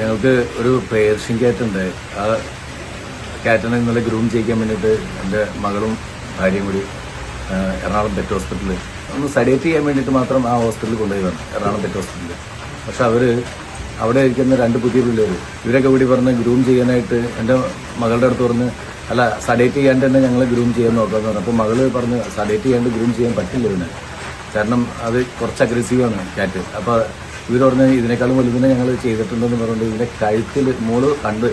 ഞങ്ങൾക്ക് ഒരു Persian cat ഉണ്ട്. ആ ക്യാറ്റിനെ ഇന്നലെ ഗ്രൂം ചെയ്യിക്കാൻ വേണ്ടിയിട്ട് എന്റെ മകളും ഭാര്യയും കൂടി എറണാകുളം പെറ്റ് ഹോസ്പിറ്റലിൽ ഒന്ന് സഡേറ്റ് ചെയ്യാൻ വേണ്ടിയിട്ട് മാത്രം ആ ഹോസ്പിറ്റലിൽ കൊണ്ടുപോയി വന്നു എറണാകുളം പെറ്റ് ഹോസ്പിറ്റലിൽ പക്ഷെ അവർ അവിടെ ഇരിക്കുന്ന രണ്ട് പുതിയ പിള്ളേർ ഇവരൊക്കെ കൂടി പറഞ്ഞ് ഗ്രൂം ചെയ്യാനായിട്ട് എന്റെ മകളുടെ അടുത്ത് പറഞ്ഞ് അല്ല സഡേറ്റ് ചെയ്യാണ്ട് തന്നെ ഞങ്ങൾ ഗ്രൂം ചെയ്യാൻ നോക്കാമെന്ന് പറഞ്ഞു. അപ്പോൾ മകൾ പറഞ്ഞ് സഡേറ്റ് ചെയ്യാണ്ട് ഗ്രൂം ചെയ്യാൻ പറ്റില്ല ഇവന്. കാരണം അത് കുറച്ച് അഗ്രസീവാണ് ക്യാറ്റ്. അപ്പോൾ ഇവർ പറഞ്ഞ് ഇതിനേക്കാളും വലുതിനെ ഞങ്ങൾ ചെയ്തിട്ടുണ്ടെന്ന് പറഞ്ഞുകൊണ്ട് ഇതിന്റെ കഴുത്തിൽ മോൾ കണ്ട്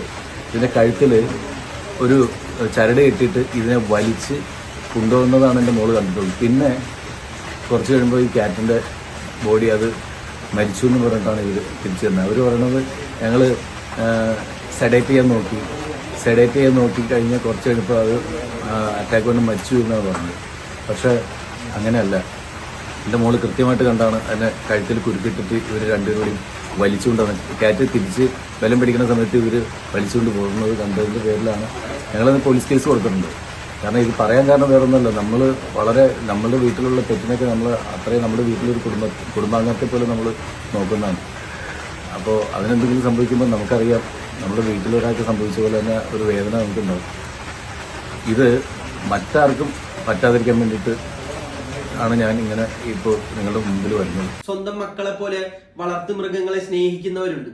ഇതിന്റെ കഴുത്തിൽ ഒരു ചരട് കെട്ടിയിട്ട് ഇതിനെ വലിച്ച് കൊണ്ടുപോകുന്നതാണ് എന്റെ മോൾ കണ്ടിട്ടുള്ളത്. പിന്നെ കുറച്ച് കഴിയുമ്പോൾ ഈ ക്യാറ്റിന്റെ ബോഡി അത് മരിച്ചു എന്ന് പറഞ്ഞിട്ടാണ് ഇവർ തിരിച്ചു തന്നത് അവർ പറയണത് ഞങ്ങൾ സെഡേറ്റ് ചെയ്യാൻ നോക്കി. സെഡേറ്റ് ചെയ്യാൻ നോക്കി കഴിഞ്ഞ് കുറച്ച് കഴിഞ്ഞപ്പോൾ അത് അറ്റാക്ക് കൊണ്ട് മരിച്ചു എന്നാണ് പറഞ്ഞത്. പക്ഷേ അങ്ങനെയല്ല. എന്റെ മോൾ കൃത്യമായിട്ട് കണ്ടാണ് അതിനെ കഴുത്തിൽ കുരുക്കിട്ടിട്ട് ഇവർ രണ്ടുപേരും വലിച്ചുകൊണ്ടാണ്. കാറ്റ് തിരിച്ച് ബലം പിടിക്കുന്ന സമയത്ത് ഇവർ വലിച്ചുകൊണ്ട് പോകുന്നത് കണ്ടതിന്റെ പേരിലാണ്. ഞങ്ങളത് പോലീസ് കേസ് കൊടുത്തിട്ടുണ്ട്. കാരണം ഇത് പറയാൻ കാരണം വേറെ ഒന്നുമല്ല നമ്മൾ വളരെ നമ്മളുടെ വീട്ടിലുള്ള തെറ്റിനൊക്കെ നമ്മൾ അത്രയും നമ്മുടെ വീട്ടിലൊരു കുടുംബ കുടുംബാംഗത്തെ പോലെ നമ്മൾ നോക്കുന്നതാണ്. അപ്പോൾ അതിനെന്തെങ്കിലും സംഭവിക്കുമ്പോൾ നമുക്കറിയാം. നമ്മുടെ വീട്ടിലൊരാൾക്ക് സംഭവിച്ച പോലെ തന്നെ ഒരു വേദന നമുക്കുണ്ടാവും ഇത് മറ്റാർക്കും പറ്റാതിരിക്കാൻ വേണ്ടിയിട്ട് ആണ് ഞാൻ ഇങ്ങനെ ഇപ്പോൾ നിങ്ങളുടെ മുമ്പിൽ വരുന്നത്. സ്വന്തം മക്കളെ പോലെ വളർത്തു മൃഗങ്ങളെ സ്നേഹിക്കുന്നവരുണ്ട്.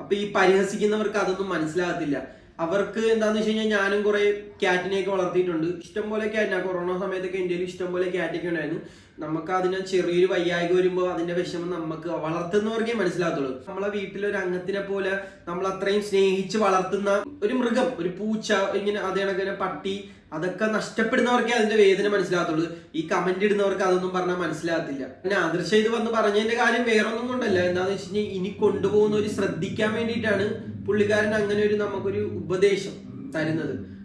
അപ്പൊ ഈ പരിഹസിക്കുന്നവർക്ക് അതൊന്നും മനസ്സിലാകത്തില്ല. അവർക്ക് എന്താന്ന് വെച്ച് കഴിഞ്ഞാൽ ഞാനും കുറെ ക്യാറ്റിനെയൊക്കെ വളർത്തിയിട്ടുണ്ട്. ഇഷ്ടംപോലെ ക്യാറ്റിന കൊറോണ സമയത്തൊക്കെ ഇന്ത്യയിൽ ഇഷ്ടംപോലെ ക്യാറ്റൊക്കെ ഉണ്ടായിരുന്നു. നമുക്ക് അതിന് ചെറിയൊരു വയ്യായ്ക വരുമ്പോൾ അതിന്റെ വിഷമം നമുക്ക് വളർത്തുന്നവർക്കേ മനസ്സിലാകത്തുള്ളൂ. നമ്മളെ വീട്ടിലൊരു അംഗത്തിനെ പോലെ നമ്മൾ അത്രയും സ്നേഹിച്ച് വളർത്തുന്ന ഒരു മൃഗം ഒരു പൂച്ച ഇങ്ങനെ അതേ കണക്കിന് പട്ടി അതൊക്കെ നഷ്ടപ്പെടുന്നവർക്കേ അതിന്റെ വേദന മനസ്സിലാകത്തുള്ളൂ. ഈ കമന്റ് ഇടുന്നവർക്ക് അതൊന്നും പറഞ്ഞാൽ മനസ്സിലാകത്തില്ല. പിന്നെ ആദർശ ഇത് വന്ന് പറഞ്ഞതിന്റെ കാര്യം വേറൊന്നും കൊണ്ടല്ല. എന്താണെന്ന് വെച്ച് കഴിഞ്ഞാൽ ഇനി കൊണ്ടുപോകുന്നവർ ശ്രദ്ധിക്കാൻ വേണ്ടിയിട്ടാണ് പുള്ളിക്കാരൻ അങ്ങനെ ഒരു നമുക്കൊരു ഉപദേശം തരുന്നത്.